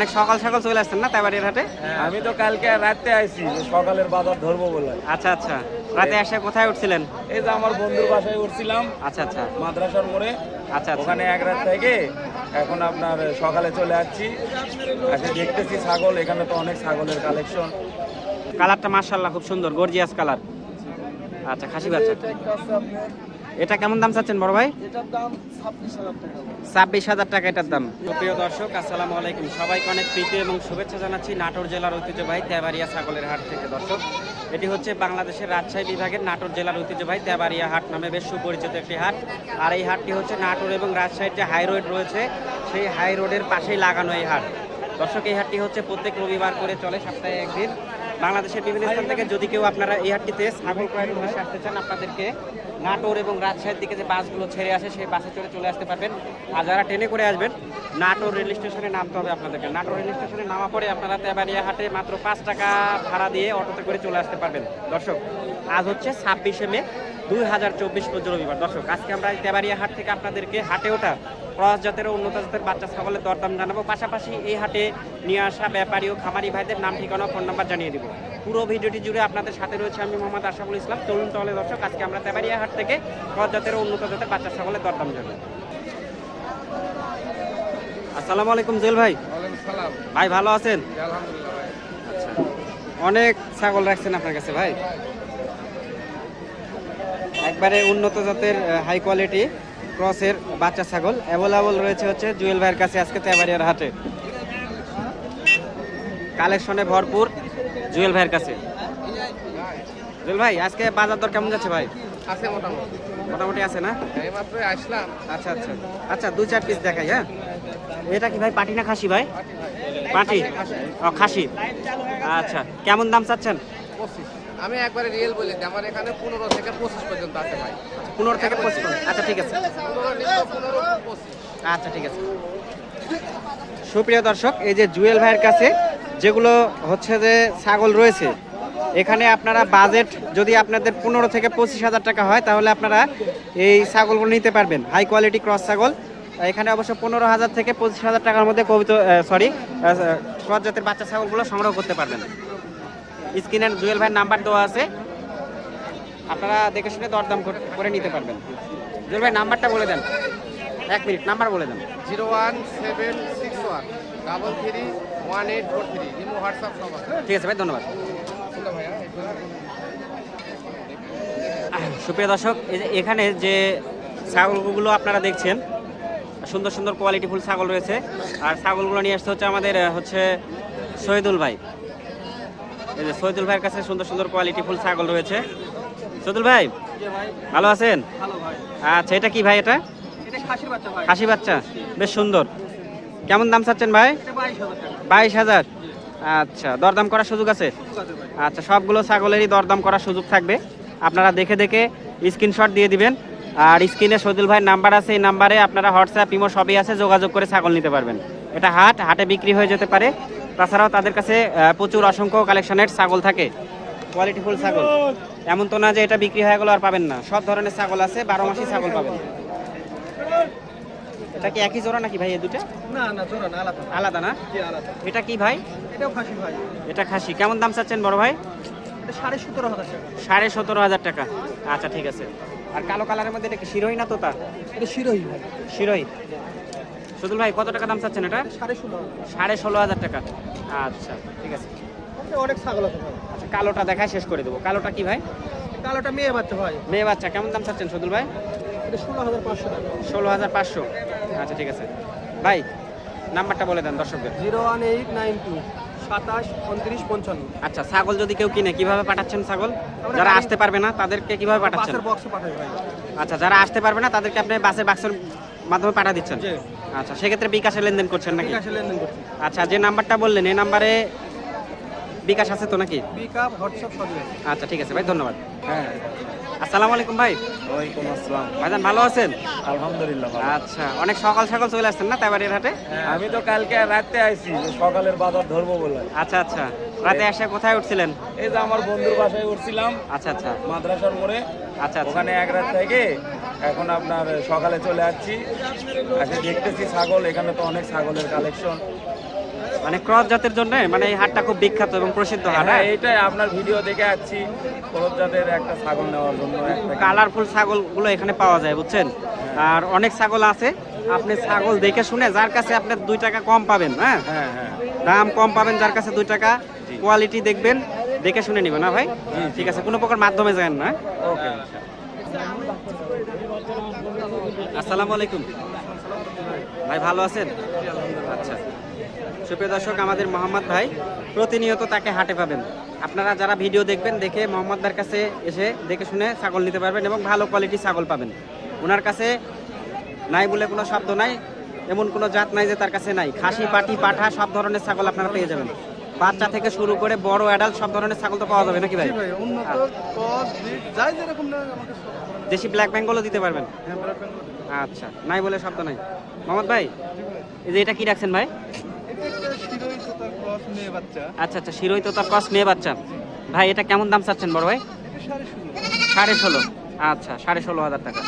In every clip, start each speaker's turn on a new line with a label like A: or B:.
A: অনেক সকাল সকাল চলে আসছেন না তেবাড়ির হাটে?
B: আমি তো কালকে রাতে আইছি সকালের বাজার ধরবো বলে।
A: আচ্ছা আচ্ছা। রাতে এসে কোথায় উঠছিলেন?
B: এই যে আমার বন্ধুর বাসায় উঠছিলাম
A: আচ্ছা আচ্ছা।
B: মাদ্রাসার মোড়ে।
A: আচ্ছা আচ্ছা।
B: ওখানে এক রাত থেকে এখন আপনার সকালে চলে আসছি। এসে দেখতেছি ছাগল এখানে তো অনেক ছাগলের কালেকশন।
A: কালারটা মার্শাল্লাহ খুব সুন্দর গর্জিয়াস কালার। আচ্ছা খাসি বাচ্চা। এটা কেমন দাম চাচ্ছেন বড় ভাই?
B: এটার দাম ছাব্বিশ হাজার টাকা।
A: এটার দাম। প্রিয় দর্শক আসসালামু আলাইকুম। সবাইকে অনেক প্রীতি এবং শুভেচ্ছা জানাচ্ছি নাটোর জেলার ঐতিহ্যবাহী তেবাড়িয়া ছাগলের হাট থেকে। দর্শক এটি হচ্ছে বাংলাদেশের রাজশাহী বিভাগের নাটোর জেলার ঐতিহ্যবাহী তেবাড়িয়া হাট নামে বেশ সুপরিচিত একটি হাট। আর এই হাটটি হচ্ছে নাটোর এবং রাজশাহীর যে হাই রোড রয়েছে সেই হাই রোডের পাশেই লাগানো এই হাট। দর্শক এই হাটটি হচ্ছে প্রত্যেক রবিবার করে চলে সপ্তাহে একদিন। বাংলাদেশের বিভিন্ন স্থান থেকে যদি কেউ আপনারা এই হাটটিতে ছাগল ক্রয়ের উদ্দেশ্যে আসতে চান, আপনাদেরকে নাটোর এবং রাজশাহীর দিকে যে বাসগুলো ছেড়ে আসে, সেই বাসে চড়ে চলে আসতে পারবেন। আর যারা ট্রেনে করে আসবেন, নাটোর রেল স্টেশনে নামতে হবে আপনাদেরকে। নাটোর রেল স্টেশনে নামা পরে আপনারা তেবানিয়া হাটে মাত্র পাঁচ টাকা ভাড়া দিয়ে অটোতে করে চলে আসতে পারবেন। দর্শক, আজ হচ্ছে ছাব্বিশে মে দুই হাজার চব্বিশ রোজ রবিবার। দর্শক আজকে আমরা এই তেবাড়িয়া হাট থেকে আপনাদেরকে হাটে ওঠা ক্রস জাতের উন্নত জাতের বাচ্চা ছাগলের দরদাম জানাব। পাশাপাশি এই হাটে নিয়ে আসা ব্যাপারী ও খামারি ভাইদের নাম ঠিকানা ফোন নাম্বার জানিয়ে দিব। পুরো ভিডিওটি জুড়ে আপনাদের সাথে রয়েছে আমি মোহাম্মদ আশাফুল ইসলাম তরুণ তলে দর্শক। আজকে আমরা তেবাড়িয়া হাট থেকে ক্রস জাতের উন্নত জাতের বাচ্চা ছাগলের দরদাম জানাব। আসসালামু আলাইকুম জেল ভাই। ভাই ভালো আছেন? আচ্ছা। অনেক ছাগল রাখছেন আপনার কাছে ভাই একবারে উন্নত জাতের হাই কোয়ালিটি ক্রসের বাচ্চা ছাগল। অ্যাভেলেবল রয়েছে হচ্ছে জুয়েল ভাইয়ের কাছে আজকে তেবাড়িয়ার হাটে। কালেকশনে ভরপুর জুয়েল ভাইয়ের কাছে। জুয়েল ভাই আজকে বাজার দর কেমন যাচ্ছে ভাই?
B: আছে মোটামুটি।
A: মোটামুটি আছে না?
B: এই আসলাম।
A: আচ্ছা আচ্ছা। আচ্ছা দুই চার পিস দেখাই হ্যাঁ? এটা কি ভাই পাটি না খাসি ভাই? পাটি ও খাসি। আচ্ছা কেমন দাম চাচ্ছেন?
C: পঁচিশ। আমি একবারে রিয়েল বলি দিই, আমার এখানে পনেরো থেকে পঁচিশ পর্যন্ত আছে ভাই।
A: পনেরো থেকে পঁচিশ। আচ্ছা ঠিক আছে।
C: পনেরো পঁচিশ।
A: আচ্ছা ঠিক আছে। সুপ্রিয় দর্শক এই যে জুয়েল ভাইয়ের কাছে যেগুলো হচ্ছে যে ছাগল রয়েছে এখানে আপনারা বাজেট যদি আপনাদের পনেরো থেকে পঁচিশ হাজার টাকা হয় তাহলে আপনারা এই ছাগলগুলো নিতে পারবেন। হাই কোয়ালিটি ক্রস ছাগল। এখানে অবশ্য পনেরো হাজার থেকে পঁচিশ হাজার টাকার মধ্যে কবিত সরি ক্রস জাতের বাচ্চা ছাগলগুলো সংগ্রহ করতে পারবেন। স্ক্রিনের জুয়েল ভাইয়ের নাম্বার দেওয়া আছে। আপনারা দেখে শুনে দরদাম কর- নিতে পারবেন। জুয়েল ভাই নাম্বারটা বলে দেন। এক মিনিট নাম্বার বলে দেন।
C: Zero one seven six one double three one eight four three imo WhatsApp আছে।
A: ঠিক আছে ভাই ধন্যবাদ। সুপ্রিয় দর্শক এই যে এখানে যে ছাগলগুলো আপনারা দেখছেন সুন্দর সুন্দর কোয়ালিটিফুল ছাগল রয়েছে। আর ছাগলগুলো নিয়ে আসতে হচ্ছে আমাদের হচ্ছে শহীদুল ভাই। এই যে শহীদুল ভাইয়ের কাছে সুন্দর সুন্দর কোয়ালিটি ফুল ছাগল রয়েছে। শহীদুল ভাই ভালো আছেন? আচ্ছা এটা কি ভাই এটা? খাসি বাচ্চা বেশ সুন্দর। কেমন দাম চাচ্ছেন ভাই?
B: বাইশ হাজার
A: আচ্ছা দরদাম করার সুযোগ আছে? আচ্ছা সবগুলো ছাগলেরই দরদাম করার সুযোগ থাকবে। আপনারা দেখে দেখে স্ক্রিনশট দিয়ে দিবেন। আর স্ক্রিনে সদিল ভাইয়ের নাম্বার আছে এই নাম্বারে আপনারা হোয়াটসঅ্যাপ ইমো সবই আছে যোগাযোগ করে ছাগল নিতে পারবেন। এটা হাট হাটে বিক্রি হয়ে যেতে পারে। তাছাড়াও তাদের কাছে প্রচুর অসংখ্য কালেকশনের ছাগল থাকে। কোয়ালিটিফুল ছাগল। এমন তো না যে এটা বিক্রি হয়ে গেলো আর পাবেন না। সব ধরনের ছাগল আছে বারো মাসই ছাগল পাবেন। এটা কি একই জোড়া নাকি ভাই এই দুটো
B: না না জোড়া না আলাদা।
A: আলাদা না? এটা কি ভাই?
B: এটাও খাসি ভাই।
A: এটা খাসি। কেমন দাম চাচ্ছেন বড় ভাই?
B: সাড়ে সতেরো হাজার টাকা।
A: সাড়ে সতেরো হাজার টাকা। আচ্ছা ঠিক আছে। আর কালো কালারের মধ্যে এটা কি শিরোই না তোতা?
B: এটা শিরোহী ভাই।
A: শিরোই সুদুল ভাই কত টাকা দাম চাচ্ছেন এটা?
B: সাড়ে ষোলো
A: সাড়ে ষোলো হাজার টাকা। আচ্ছা ঠিক আছে।
B: অনেক ছাগল আছে
A: আচ্ছা কালোটা দেখায় শেষ করে দেবো। কালোটা কি ভাই?
B: কালোটা মেয়ে বাচ্চা ভাই
A: মেয়ে বাচ্চা। কেমন দাম চাচ্ছেন সুদুল ভাই?
B: ষোলো হাজার পাঁচশো
A: ষোলো হাজার পাঁচশো। আচ্ছা ঠিক আছে। ভাই নাম্বারটা বলে দেন দর্শকদের।
B: Zero one eight nine two সাতাশ উনত্রিশ পঞ্চান্ন।
A: আচ্ছা ছাগল যদি কেউ কিনে কীভাবে পাঠাচ্ছেন ছাগল? যারা আসতে পারবে না তাদেরকে কীভাবে পাঠাচ্ছেন? আচ্ছা যারা আসতে পারবে না তাদেরকে আপনি বাসের বাক্সের মাধ্যমে পাঠা দিচ্ছেন। আচ্ছা সেক্ষেত্রে বিকাশে লেনদেন করছেন নাকি?
B: বিকাশে লেনদেন করছি।
A: আচ্ছা যে নাম্বারটা বললেন এই নাম্বারে বিকাশ আছে তো নাকি?
B: আপ হোয়াটসঅ্যাপ সবই
A: আচ্ছা ঠিক আছে ভাই ধন্যবাদ।
B: হ্যাঁ।
A: আসসালামু আলাইকুম ভাই।
B: ওয়ালাইকুম আসসালাম।
A: ভাইজান ভালো আছেন?
B: আলহামদুলিল্লাহ ভালো।
A: আচ্ছা অনেক সকাল সকাল চলে আসছেন না তেবাড়ির হাটে?
B: আমি তো কালকে রাতে আইছি যে সকালের বাজার ধরবো বলে।
A: আচ্ছা আচ্ছা রাতে এসে কোথায় উঠছিলেন?
B: এই যে আমার বন্ধুর বাসায় উঠছিলাম
A: আচ্ছা আচ্ছা।
B: মাদ্রাসার মোড়ে।
A: আচ্ছা আচ্ছা।
B: ওখানে এক রাত থেকে এখন আপনার সকালে চলে যাচ্ছি এসে দেখতেছি ছাগল এখানে তো অনেক ছাগলের কালেকশন
A: মানে ক্রস জাতের জন্য মানে এই হাটটা খুব বিখ্যাত এবং প্রসিদ্ধ হাট
B: হ্যাঁ এইটাই আপনার ভিডিও দেখে আসছি। খরচ জাতের একটা ছাগল নেওয়ার জন্য
A: কালারফুল ছাগলগুলো এখানে পাওয়া যায় বুঝছেন? আর অনেক ছাগল আছে আপনি ছাগল দেখে শুনে যার কাছে আপনি দুই টাকা কম পাবেন হ্যাঁ?
B: হ্যাঁ হ্যাঁ।
A: দাম কম পাবেন যার কাছে দুই টাকা কোয়ালিটি দেখবেন দেখে শুনে নিবেন না ভাই? ঠিক আছে কোনো প্রকার মাধ্যমে যান না
B: ওকে
A: আসসালামু আলাইকুম। ভাই ভালো আছেন? আচ্ছা। সুপ্রিয় দর্শক আমাদের মোহাম্মদ ভাই প্রতিনিয়ত তাকে হাটে পাবেন। আপনারা যারা ভিডিও দেখবেন দেখে মোহাম্মদ ভাইয়ের কাছে এসে দেখে শুনে ছাগল নিতে পারবেন এবং ভালো কোয়ালিটি ছাগল পাবেন। ওনার কাছে নাই বলে কোনো শব্দ নাই এমন কোনো জাত নাই যে তার কাছে নাই। খাসি পাটি পাঠা সব ধরনের ছাগল আপনারা পেয়ে যাবেন। বাচ্চা থেকে শুরু করে বড় অ্যাডাল্ট সব ধরনের ছাগল তো পাওয়া যাবে নাকি ভাই?
D: আমাকে
A: দেশি ব্ল্যাক বেঙ্গলও দিতে পারবেন। আচ্ছা নাই বলে শব্দ নাই। মোহাম্মদ ভাই এই যে এটা কি রাখছেন ভাই? আচ্ছা আচ্ছা শিরোই তো তার ক্রস মেয়ে বাচ্চা। ভাই এটা কেমন দাম চাচ্ছেন বড় ভাই?
D: সাড়ে ষোলো।
A: আচ্ছা সাড়ে ষোলো হাজার টাকা।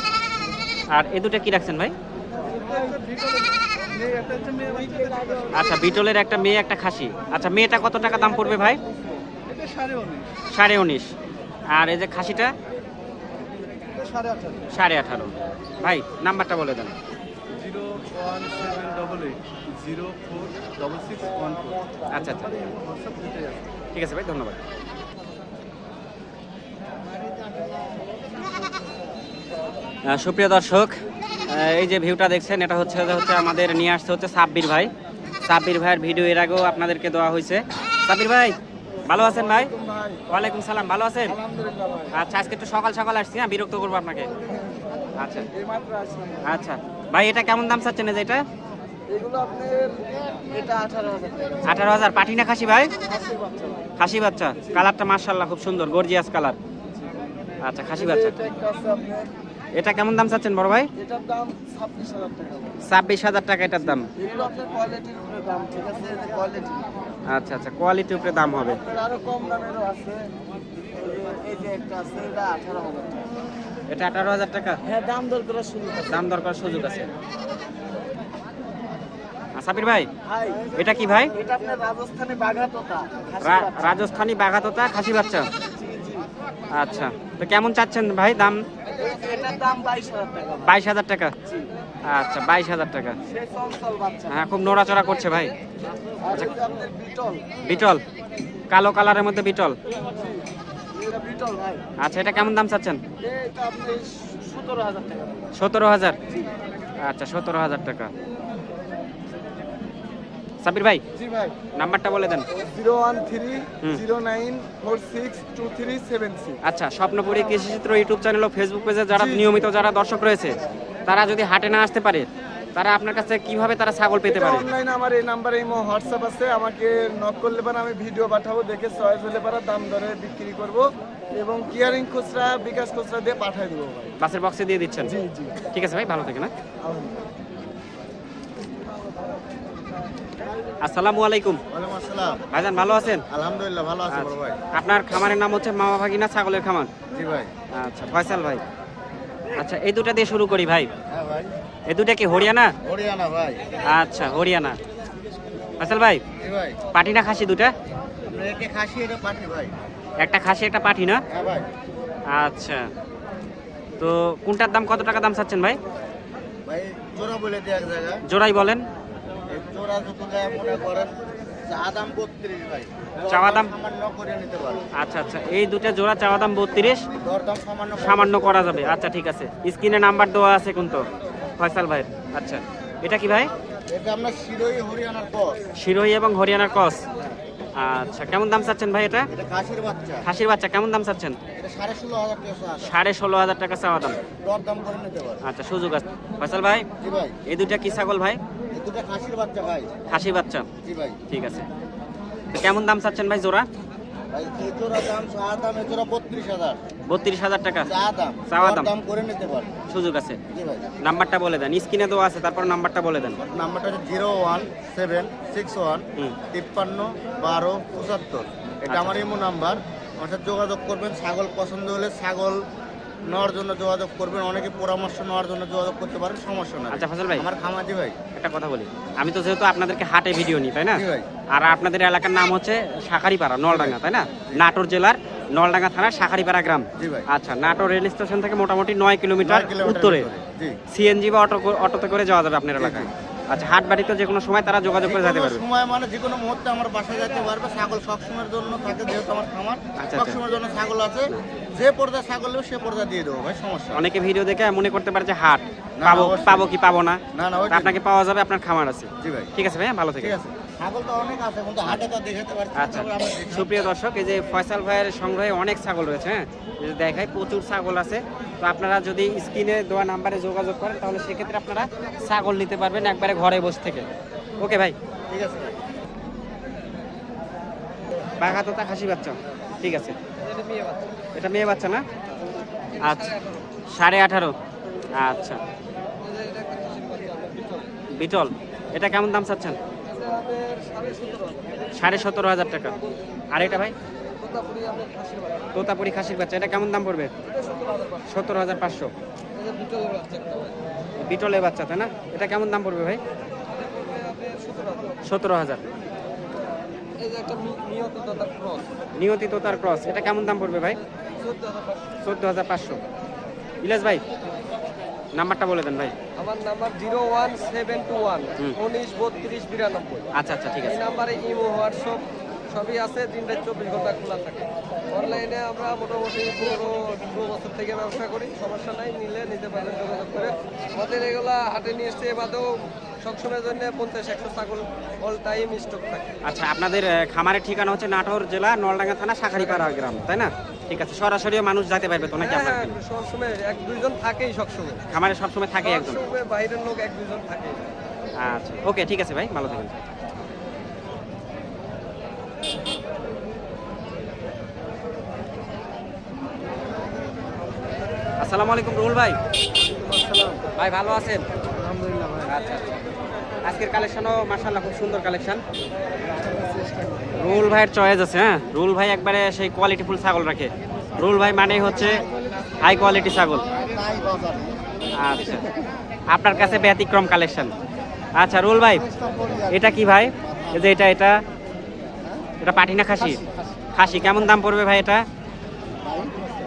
A: আর এ দুটো কি রাখছেন ভাই? আচ্ছা বিটলের একটা মেয়ে একটা খাসি। আচ্ছা মেয়েটা কত টাকা দাম পড়বে ভাই?
D: সাড়ে উনিশ।
A: আর এই যে খাসিটা?
D: সাড়ে আঠারো।
A: ভাই নাম্বারটা বলে দেন। আচ্ছা আচ্ছা। ঠিক আছে ভাই ধন্যবাদ। সুপ্রিয় দর্শক এই যে ভিউটা দেখছেন এটা হচ্ছে হচ্ছে আমাদের নিয়ে আসছে হচ্ছে সাব্বির ভাই। সাব্বির ভাইয়ের ভিডিও এর আগেও আপনাদেরকে দেওয়া হয়েছে। সাব্বির ভাই ভালো আছেন ভাই? ওয়ালাইকুম সালাম, ভালো আছেন? আচ্ছা আজকে একটু সকাল সকাল আসছি হ্যাঁ বিরক্ত করব আপনাকে। আচ্ছা। আচ্ছা। ভাই, এটা কেমন দাম চাচ্ছেন যে এটা?
D: আঠারো হাজার।
A: পাঠি না খাসি ভাই? খাসি বাচ্চা। কালারটা মার্শাল্লাহ খুব সুন্দর, গর্জিয়াস কালার। আচ্ছা খাসি বাচ্চা।
D: এটা
A: কেমন দাম চাচ্ছেন বড় ভাই?
D: এটার দাম ছাব্বিশ হাজার টাকা।
A: ছাব্বিশ হাজার টাকা এটার দাম।
D: এগুলো আপনার কোয়ালিটির উপরে দাম ঠিক আছে? কোয়ালিটি
A: আচ্ছা আচ্ছা কোয়ালিটির উপরে দাম হবে।
D: আরও কম দামেরও আছে। এই যে- একটা আছে এটা আঠারো হাজার টাকা।
A: এটা আঠারো হাজার টাকা?
D: হ্যাঁ দাম দর করার সুযোগ
A: দাম দরকার সুযোগ আছে। সাবির ভাই এটা কি ভাই?
D: এটা আপনার রাজস্থানে বাঘাতোতা খাসি বাচ্চা।
A: রাজস্থানী বাঘাতোতা খাসি বাচ্চা। আচ্ছা তো কেমন চাচ্ছেন ভাই দাম?
D: বাইশ হাজার টাকা
A: আচ্ছা বাইশ হাজার টাকা। হ্যাঁ খুব নড়াচড়া করছে ভাই।
D: আপনার বিটল।
A: কালো কালারের মধ্যে বিটল? আচ্ছা এটা কেমন দাম চাচ্ছেন? সতেরো হাজার? আচ্ছা সতেরো হাজার টাকা। সাবির ভাই
D: জি ভাই।
A: নাম্বারটা বলে দেন।
D: Zero one three. Zero nine four six two three seven six
A: আচ্ছা স্বপ্নপুরী কৃষিচিত্র ইউটিউব চ্যানেল ও ফেসবুক পেজে যারা নিয়মিত যারা দর্শক রয়েছে তারা যদি হাটে না আসতে পারে তারা আপনার কাছে কীভাবে তারা ছাগল পেতে পারে?
D: অনলাইনে আমার এই নাম্বারে এই হোয়াটসঅ্যাপ আছে আমাকে নক করলে পারে আমি ভিডিও পাঠাবো দেখে চয়েস হলে পারে দাম দরে বিক্রি করব এবং কিয়ারিং খুচরা বিকাশ খুচরা দিয়ে পাঠিয়ে দেবো ভাই।
A: বাসের বক্সে দিয়ে দিচ্ছেন?
D: জি জি।
A: ঠিক আছে ভাই ভালো থেকে না
D: আলহামদুলিল্লাহ
A: আসসালামু আলাইকুম।
D: ওয়ালাইকুম আসসালাম।
A: ভাইজান ভালো আছেন?
D: আলহামদুলিল্লাহ ভালো আছি বড় ভাই।
A: আপনার খামারের নাম হচ্ছে মামা ভাগিনা ছাগলের খামার?
D: জি ভাই।
A: আচ্ছা ফয়সাল ভাই। আচ্ছা এই দুটা দিয়ে শুরু করি ভাই।
D: হ্যাঁ ভাই।
A: এই দুটা কি হরিয়ানা?
D: হরিয়ানা ভাই।
A: আচ্ছা হরিয়ানা। ফয়সাল ভাই
D: জি ভাই।
A: পাটি না খাসি দুটা?
D: আমরা একে খাসি এটা পাঠি ভাই।
A: একটা খাসি একটা পাঠি না?
D: হ্যাঁ ভাই।
A: আচ্ছা। তো কোনটার দাম কত টাকা দাম চাচ্ছেন ভাই?
D: ভাই জোড়া বলে দিয়ে এক জায়গা।
A: জোড়াই বলেন।
D: জোড়া যত দেয় মনে করেন চা বত্রিশ ভাই।
A: চাওয়া দাম?
D: সামান্য করে নিতে পারো
A: আচ্ছা আচ্ছা। এই দুটা জোড়া চাওয়া দাম বত্রিশ।
D: সামান্য
A: সামান্য করা যাবে। আচ্ছা ঠিক আছে। স্ক্রিনে নাম্বার দেওয়া আছে কিন্তু ফয়সাল ভাইয়ের। আচ্ছা। এটা কি ভাই?
D: এটা আপনার শিরোই হরিয়ানার কস।
A: শিরোই এবং হরিয়ানার কস। আচ্ছা কেমন দাম চাচ্ছেন ভাই এটা?
D: খাসির বাচ্চা।
A: খাসির বাচ্চা কেমন দাম চাচ্ছেন?
D: সাড়ে ষোলো হাজার টাকা
A: চাওয়া দাম। আচ্ছা সুযোগ আছে। ফয়সাল ভাই এই দুটা কি ছাগল ভাই?
D: দুটা খাসির বাচ্চা ভাই।
A: খাসি বাচ্চা?
D: জি ভাই।
A: ঠিক আছে। কেমন দাম চাচ্ছেন ভাই জোড়া? সুযোগ আছে। নাম্বারটা বলে দেন। স্ক্রিনে দেওয়া আছে তারপর নাম্বারটা বলে দেন।
D: নাম্বারটা হচ্ছে zero one seven six one তিপ্পান্ন বারো পঁচাত্তর। এটা
A: আচ্ছা।
D: আমার ইমো নাম্বার। আমার সাথে যোগাযোগ করবেন। ছাগল পছন্দ হলে ছাগল
E: নেওয়ার জন্য যোগাযোগ করবেন অনেকে পরামর্শ নেওয়ার জন্য যোগাযোগ করতে পারেন সমস্যা না
A: আচ্ছা ফজল ভাই।
E: আমার খামাজি ভাই।
A: একটা কথা বলি আমি তো যেহেতু আপনাদেরকে হাটে ভিডিও নিই তাই না? আর আপনাদের এলাকার নাম হচ্ছে শাখারিপাড়া নলডাঙ্গা তাই না? নাটোর জেলার নলডাঙ্গা থানার শাখারিপাড়া গ্রাম। আচ্ছা নাটোর রেল স্টেশন থেকে মোটামুটি নয় কিলোমিটার উত্তরে। সিএনজি বা অটো অটোতে করে যাওয়া যাবে আপনার এলাকায়। আচ্ছা হাট বাড়িতে যে কোনো সময় তারা যোগাযোগ করে যেতে পারবে?
E: সময় মানে যে কোনো মুহূর্তে আমার বাসায় যেতে পারবে। ছাগল সবসময়ের জন্য থাকে যেহেতু আমার খামার
A: আচ্ছা।
E: সবসময়ের জন্য ছাগল আছে। যে পর্দা ছাগল সে পর্দা দিয়ে দেবো ভাই সমস্যা
A: অনেকে ভিডিও দেখে মনে করতে পারে যে হাট পাবো পাবো কি পাবো না?
E: না না
A: আপনাকে পাওয়া যাবে আপনার খামার আছে।
E: জি ভাই।
A: ঠিক আছে ভাইয়া ভালো থেকে
E: ঠিক আছে। তো তো
A: আচ্ছা। সুপ্রিয় দর্শক এই যে ফয়সাল ভাইয়ের সংগ্রহে অনেক ছাগল রয়েছে হ্যাঁ? দেখায় প্রচুর ছাগল আছে। তো আপনারা যদি স্ক্রিনে দেওয়া নাম্বারে যোগাযোগ করেন তাহলে সেক্ষেত্রে আপনারা ছাগল নিতে পারবেন একবারে ঘরে বসে থেকে। ওকে ভাই।
E: ঠিক আছে ভাই।
A: বাঘা তোতা খাসি বাচ্চা। ঠিক আছে। এটা মেয়ে বাচ্চা। না? আচ্ছা। সাড়ে আঠারো। আচ্ছা। বিটল, এটা কেমন দাম চাচ্ছেন? সাড়ে সতেরো হাজার টাকা। আর এটা ভাই? তোতাপুরি খাসির বাচ্চা। এটা কেমন দাম পড়বে? সতেরো হাজার পাঁচশো। বিটলের বাচ্চা, তাই না? এটা কেমন দাম পড়বে ভাই? সতেরো হাজার। নিয়তি তোতার ক্রস। এটা কেমন দাম পড়বে ভাই? চোদ্দ হাজার পাঁচশো। ইলাস ভাই নাম্বারটা বলে দেন ভাই।
F: আমার number zero one seven two one উনিশ বত্রিশ বিরানব্বই।
A: আচ্ছা আচ্ছা ঠিক
F: এই
A: আছে।
F: নাম্বারে ইমো হোয়াটসঅ্যাপ সবই আছে দিনটা চব্বিশ ঘণ্টা খোলা থাকে। অনলাইনে আমরা মোটামুটি পুরো দু বছর থেকে ব্যবসা করি সমস্যা নাই নিলে নিতে পারেন যোগাযোগ করে। আমাদের এগুলা হাটে নিয়ে এসছে বাদেও সবসময়ের জন্য পঞ্চাশ একশো ছাগল অল টাইম স্টক থাকে।
A: আচ্ছা আপনাদের খামারের ঠিকানা হচ্ছে নাটোর জেলা নলডাঙ্গা থানা শাখারিপাড়া গ্রাম তাই না? ঠিক আছে সরাসরিও মানুষ যেতে পারবে তো নাকি
F: হ্যাঁ
A: আপনার
F: হ্যাঁ সবসময় এক দুইজন থাকেই সবসময়।
A: খামারে সবসময় থাকে একজন?
F: সবসময় বাইরের লোক এক দুইজন থাকে।
A: আচ্ছা ওকে ঠিক আছে ভাই ভালো থাকবেন। আসসালামু আলাইকুম রুহুল ভাই। ভাই ভালো আছেন?
D: আলহামদুলিল্লাহ
A: আচ্ছা আচ্ছা। আজকের কালেকশনও মার্শাল্লাহ খুব সুন্দর কালেকশন। রুল ভাইয়ের চয়েস আছে হ্যাঁ? রুল ভাই একবারে সেই কোয়ালিটি ফুল ছাগল রাখে। রুল ভাই মানেই হচ্ছে হাই কোয়ালিটি ছাগল। আচ্ছা। আপনার কাছে ব্যতিক্রম কালেকশন। আচ্ছা রুল ভাই এটা কি ভাই? যে এটা এটা? এটা পাটি না খাসি? খাসি। কেমন দাম পড়বে ভাই এটা?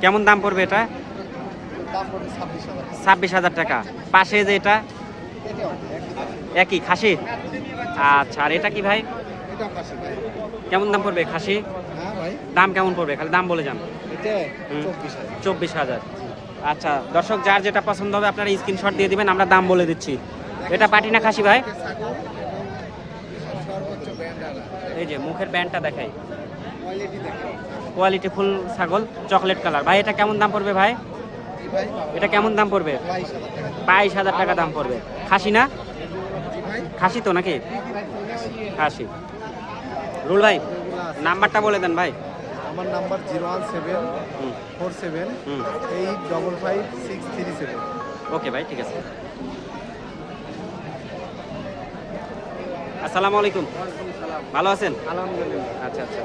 A: কেমন দাম পড়বে এটা? ছাব্বিশ হাজার টাকা। পাশে যে এটা? একই খাসি? আচ্ছা আর এটা কি ভাই? কেমন দাম পড়বে খাসি? দাম কেমন পড়বে? খালি দাম বলে যান। চব্বিশ হাজার। আচ্ছা দর্শক যার যেটা পছন্দ হবে আপনারা স্ক্রিনশট দিয়ে দিবেন আমরা দাম বলে দিচ্ছি। এটা পাটি না খাসি ভাই? এই যে মুখের ব্যান্ডটা দেখাই। কোয়ালিটি ফুল ছাগল চকলেট কালার ভাই এটা কেমন দাম পড়বে ভাই? এটা কেমন দাম পড়বে? বাইশ হাজার টাকা। দাম পড়বে। খাসি না? খাসি তো নাকি? খাসি। রুল ভাই নাম্বারটা বলে দেন ভাই।
D: আমার number zero one seven four seven eight double five six three seven.
A: Okay ভাই ঠিক আছে। আসসালামু আলাইকুম। ভালো আছেন?
D: আলহামদুলিল্লাহ।
A: আচ্ছা আচ্ছা।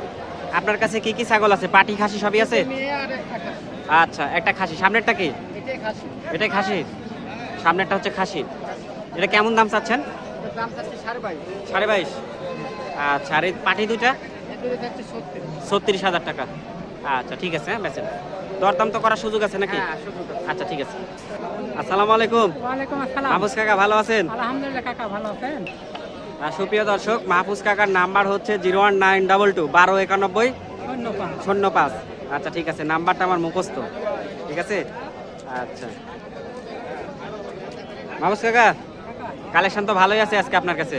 A: আপনার কাছে কি কি ছাগল আছে? পাটি খাসি সবই আছে? আচ্ছা একটা খাসি। সামনেরটা কি? এটাই খাসি। সামনেরটা হচ্ছে খাসি। এটা কেমন দাম চাচ্ছেন? সাড়ে বাইশ। আচ্ছা আর এই পাটি দুইটা? ছত্রিশ হাজার টাকা। আচ্ছা ঠিক আছে হ্যাঁ বেচেন। দরদাম তো করার সুযোগ আছে নাকি? আচ্ছা ঠিক আছে। আসসালামু আলাইকুম। মাহফুজ কাকা ভালো আছেন?
G: আলহামদুলিল্লাহ কাকা ভালো আছেন?
A: আর সুপ্রিয় দর্শক মাহফুজ কাকার নাম্বার হচ্ছে zero one nine double two বারো একানব্বই শূন্য পাঁচ। আচ্ছা ঠিক আছে নাম্বারটা আমার মুখস্থ। ঠিক আছে? আচ্ছা। মাহফুজ কাকা কালেকশন তো ভালোই আছে আজকে আপনার কাছে?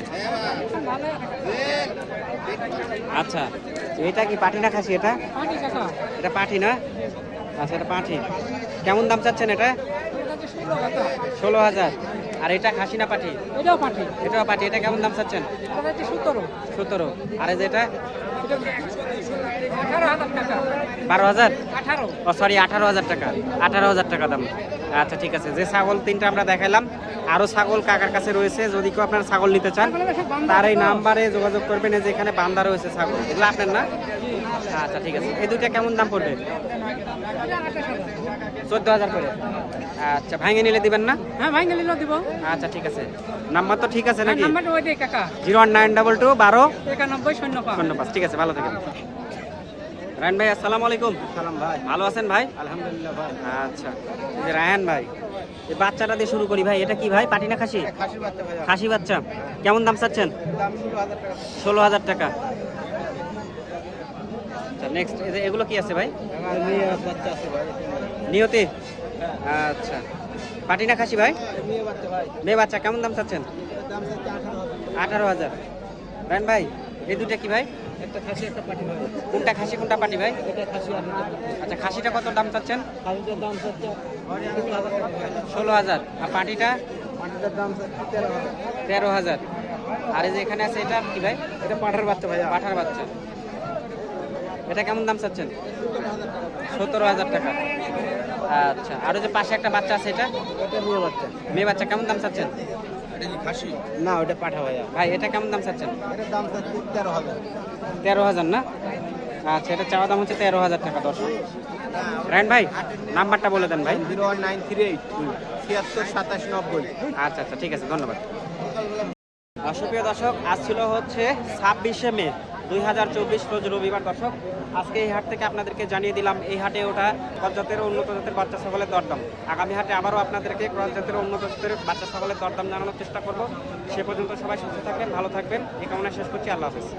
A: আচ্ছা এটা কি পাঠি না খাসি এটা? এটা পাঠি না? আচ্ছা এটা পাঠি কেমন দাম চাচ্ছেন এটা?
G: ষোলো
A: হাজার। আর এটা খাসি না পাঠি
G: এটাও পাটি।
A: এটাও পাঠি এটা কেমন দাম চাচ্ছেন?
G: সতেরো।
A: সতেরো। আর এই যে এটা?
G: এটা আঠারো হাজার টাকা।
A: বারো হাজার?
G: আঠারো।
A: ও সরি আঠারো হাজার টাকা। আঠারো হাজার টাকা দাম। আচ্ছা ঠিক আছে। যে ছাগল তিনটা আমরা দেখাইলাম আরও ছাগল কাকার কাছে রয়েছে যদি কেউ আপনার ছাগল নিতে চান তার এই নাম্বারে যোগাযোগ করবেন এই যে এখানে বান্দা রয়েছে ছাগল। এগুলো আপনার না? আচ্ছা ঠিক আছে। এই দুইটা কেমন দাম পড়বে? চোদ্দ হাজার করে। আচ্ছা ভাঙে নিলে দিবেন না?
G: হ্যাঁ ভাই নিলে দিব।
A: আচ্ছা ঠিক আছে। নাম্বার তো ঠিক আছে নাকি?
G: নাম্বারটা ওই দে কাকা।
A: Zero one nine double two বারো
G: একানব্বই শূন্য পাঁচ।
A: শূন্য পাঁচ। ঠিক আছে ভালো থাকেন। রায়ন ভাই আসসালামু আলাইকুম। সালাম ভাই। ভালো আছেন ভাই? আলহামদুলিল্লাহ ভাই। আচ্ছা এই যে রায়হান ভাই এই বাচ্চাটা দিয়ে শুরু করি ভাই এটা কি ভাই পাটি না খাসি? খাসি বাচ্চা। কেমন দাম চাচ্ছেন? ষোলো হাজার টাকা। আচ্ছা নেক্সট এগুলো কি আছে ভাই? নিয়তি? আচ্ছা পাটি না খাসি ভাই? মেয়ে বাচ্চা কেমন দাম চাচ্ছেন? আঠারো হাজার। রায়ন ভাই এই দুটা কি ভাই?
E: একটা খাসি একটা পাটি ভাই।
A: কোনটা খাসি কোনটা পাটি ভাই?
E: এটা খাসি
A: আচ্ছা খাসিটা কত দাম চাচ্ছেন?
E: খাসিটার দাম হচ্ছে ষোলো হাজার
A: আর পাটিটা?
E: পাটিটার দাম তেরো হাজার।
A: তেরো হাজার। আর এই যে এখানে আছে এটা কি ভাই?
E: এটা পাঠার বাচ্চা ভাই
A: পাঠার বাচ্চা। এটা কেমন দাম চাচ্ছেন? সতেরো হাজার টাকা। আচ্ছা আর ওই যে পাশে একটা বাচ্চা আছে এটা?
E: এটা মেয়ে বাচ্চা।
A: মেয়ে বাচ্চা কেমন দাম চাচ্ছেন?
E: না ওটা পাঠা ভাইয়া
A: ভাই এটা কেমন দাম চাচ্ছেন?
E: এটার দাম হচ্ছে তেরো হাজার।
A: তেরো হাজার না? আচ্ছা এটা চাওয়া দাম হচ্ছে তেরো হাজার টাকা দর্শক। রায়ন ভাই নাম্বারটা বলে দেন ভাই।
E: Zero one nine three eight ছিয়াত্তর সাতাশ নব্বই।
A: আচ্ছা আচ্ছা ঠিক আছে ধন্যবাদ। সুপ্রিয় দর্শক আজ ছিল হচ্ছে ছাব্বিশে মে। দুই হাজার চব্বিশ রোজ রবিবার, দর্শক। আজকে এই হাট থেকে আপনাদেরকে জানিয়ে দিলাম, এই হাটে ওঠা ক্রস জাতের ও উন্নত জাতের বাচ্চা সকলের দরদাম। আগামী হাটে আবারও আপনাদেরকে ক্রস জাতের ও উন্নত জাতের বাচ্চা সকলের দরদাম জানানোর চেষ্টা করব। সে পর্যন্ত সবাই সুস্থ থাকবেন, ভালো থাকবেন। এই কামনা শেষ করছি। আল্লাহ হাফিজ।